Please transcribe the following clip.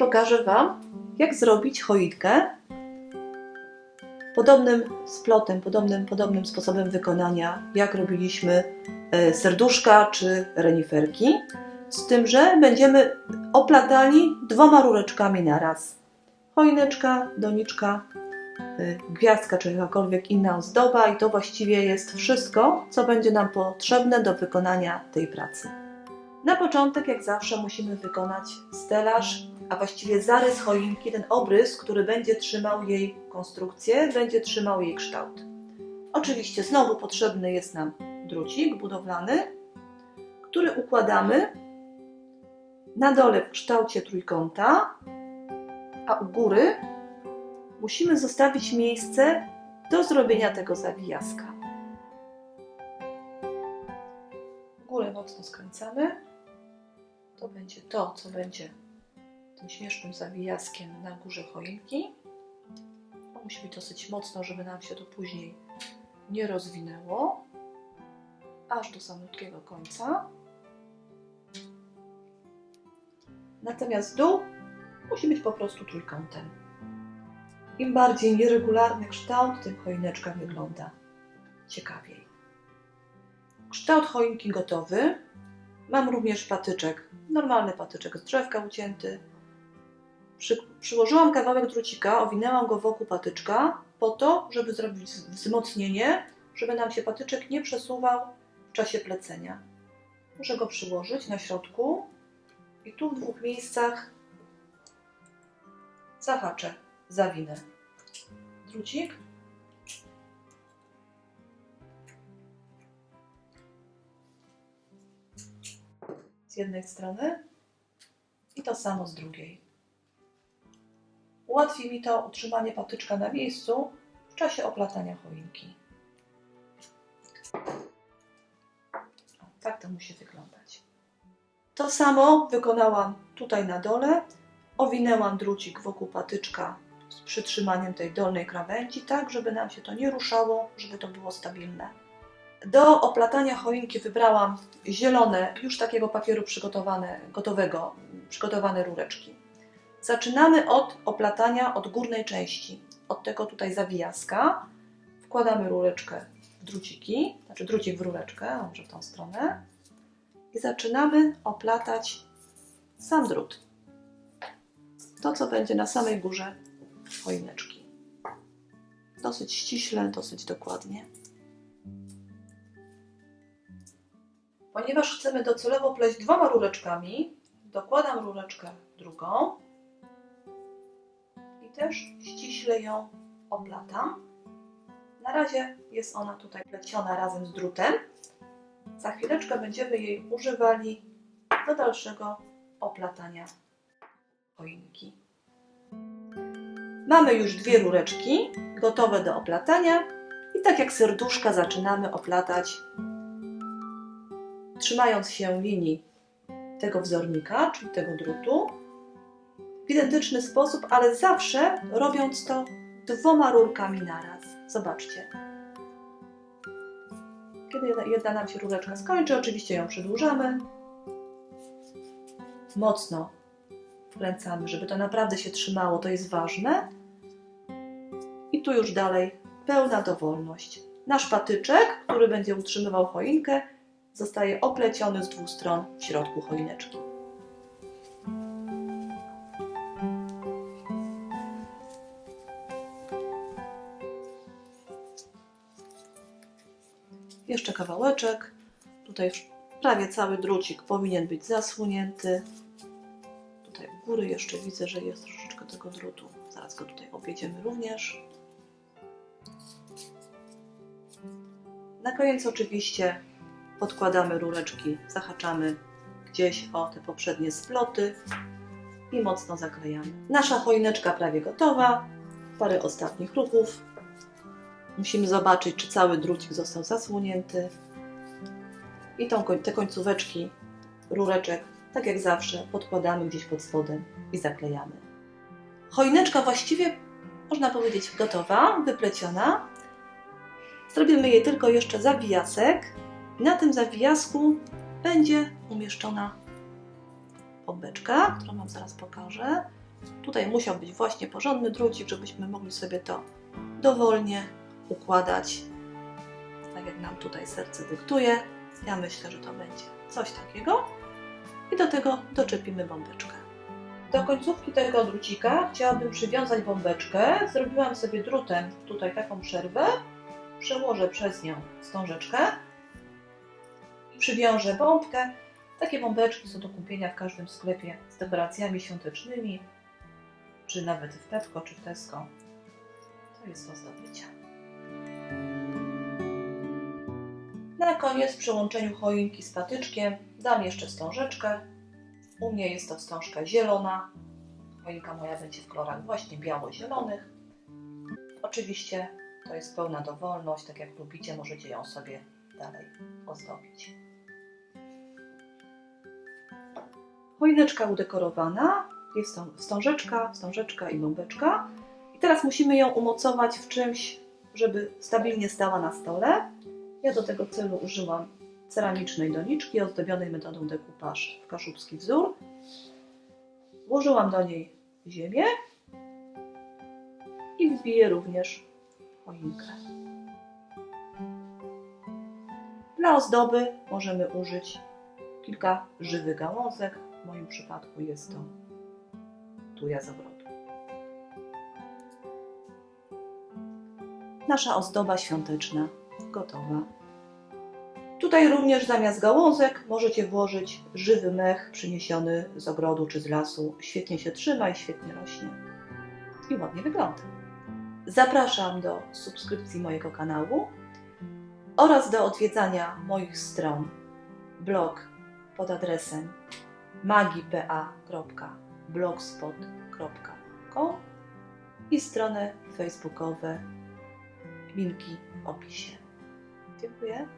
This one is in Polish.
pokażę Wam, jak zrobić choinkę podobnym splotem, podobnym, podobnym sposobem wykonania, jak robiliśmy e, serduszka czy reniferki. Z tym, że będziemy oplatali dwoma rureczkami na raz. Choineczka, doniczka, y, gwiazdka czy jakakolwiek inna ozdoba i to właściwie jest wszystko, co będzie nam potrzebne do wykonania tej pracy. Na początek, jak zawsze, musimy wykonać stelaż, a właściwie zarys choinki, ten obrys, który będzie trzymał jej konstrukcję, będzie trzymał jej kształt. Oczywiście znowu potrzebny jest nam drucik budowlany, który układamy na dole w kształcie trójkąta, a u góry musimy zostawić miejsce do zrobienia tego zawijaska. Górę mocno skręcamy. To będzie to, co będzie tym śmiesznym zawijaskiem na górze choinki. Musi być dosyć mocno, żeby nam się to później nie rozwinęło, aż do samotnego końca. Natomiast dół musi być po prostu trójkątem. Im bardziej nieregularny kształt, tym choineczka wygląda ciekawiej. Kształt choinki gotowy. Mam również patyczek, normalny patyczek z drzewka ucięty. Przy, przyłożyłam kawałek drucika, owinęłam go wokół patyczka po to, żeby zrobić wzmocnienie, żeby nam się patyczek nie przesuwał w czasie plecenia. Muszę go przyłożyć na środku i tu w dwóch miejscach zahaczę, zawinę. Drucik. Z jednej strony i to samo z drugiej. Ułatwi mi to utrzymanie patyczka na miejscu w czasie oplatania choinki. O, tak to musi wyglądać. To samo wykonałam tutaj na dole. Owinęłam drucik wokół patyczka z przytrzymaniem tej dolnej krawędzi, tak żeby nam się to nie ruszało, żeby to było stabilne. Do oplatania choinki wybrałam zielone, już takiego papieru przygotowane, gotowego, przygotowane rureczki. Zaczynamy od oplatania od górnej części, od tego tutaj zawijaska. Wkładamy rureczkę w druciki, znaczy drucik w rureczkę, może w tą stronę. I zaczynamy oplatać sam drut. To, co będzie na samej górze choineczki. Dosyć ściśle, dosyć dokładnie. Ponieważ chcemy docelowo pleść dwoma rureczkami, dokładam rureczkę drugą też ściśle ją oplatam. Na razie jest ona tutaj pleciona razem z drutem. Za chwileczkę będziemy jej używali do dalszego oplatania choinki. Mamy już dwie rureczki gotowe do oplatania i tak jak serduszka zaczynamy oplatać trzymając się linii tego wzornika, czyli tego drutu w identyczny sposób, ale zawsze robiąc to dwoma rurkami naraz. Zobaczcie. Kiedy jedna, jedna nam się rureczka skończy, oczywiście ją przedłużamy. Mocno wkręcamy, żeby to naprawdę się trzymało, to jest ważne. I tu już dalej pełna dowolność. Nasz patyczek, który będzie utrzymywał choinkę, zostaje opleciony z dwóch stron w środku choineczki. Jeszcze kawałeczek. Tutaj prawie cały drucik powinien być zasłonięty. Tutaj u góry jeszcze widzę, że jest troszeczkę tego drutu. Zaraz go tutaj objedziemy również. Na koniec oczywiście podkładamy rureczki, zahaczamy gdzieś o te poprzednie sploty i mocno zaklejamy. Nasza choineczka prawie gotowa. Parę ostatnich ruchów. Musimy zobaczyć, czy cały drucik został zasłonięty. I tą, te końcóweczki rureczek, tak jak zawsze, podkładamy gdzieś pod spodem i zaklejamy. Choineczka właściwie, można powiedzieć, gotowa, wypleciona. Zrobimy jej tylko jeszcze zawijasek. Na tym zawijasku będzie umieszczona bombeczka, którą Wam zaraz pokażę. Tutaj musiał być właśnie porządny drucik, żebyśmy mogli sobie to dowolnie układać, tak jak nam tutaj serce dyktuje. Ja myślę, że to będzie coś takiego. I do tego doczepimy bombeczkę. Do końcówki tego drucika chciałabym przywiązać bombeczkę. Zrobiłam sobie drutem tutaj taką przerwę. Przełożę przez nią wstążeczkę i przywiążę bombkę. Takie bombeczki są do kupienia w każdym sklepie z dekoracjami świątecznymi, czy nawet w Pepko, czy w Tesco. To jest do zdobycia. Na koniec przy łączeniu choinki z patyczkiem dam jeszcze wstążeczkę. U mnie jest to wstążka zielona. Choinka moja będzie w kolorach właśnie biało-zielonych. Oczywiście to jest pełna dowolność, tak jak lubicie, możecie ją sobie dalej ozdobić. Choineczka udekorowana, jest to wstążeczka, wstążeczka i bombeczka. I teraz musimy ją umocować w czymś, żeby stabilnie stała na stole. Ja do tego celu użyłam ceramicznej doniczki ozdobionej metodą decoupage w kaszubski wzór. Włożyłam do niej ziemię i wbiję również choinkę. Dla ozdoby możemy użyć kilka żywych gałązek. W moim przypadku jest to tuja z ogrodu. Nasza ozdoba świąteczna gotowa. Tutaj również zamiast gałązek możecie włożyć żywy mech przyniesiony z ogrodu czy z lasu. Świetnie się trzyma i świetnie rośnie. I ładnie wygląda. Zapraszam do subskrypcji mojego kanału oraz do odwiedzania moich stron blog pod adresem magipa.blogspot.com i strony facebookowe, linki w opisie. Dziękuję.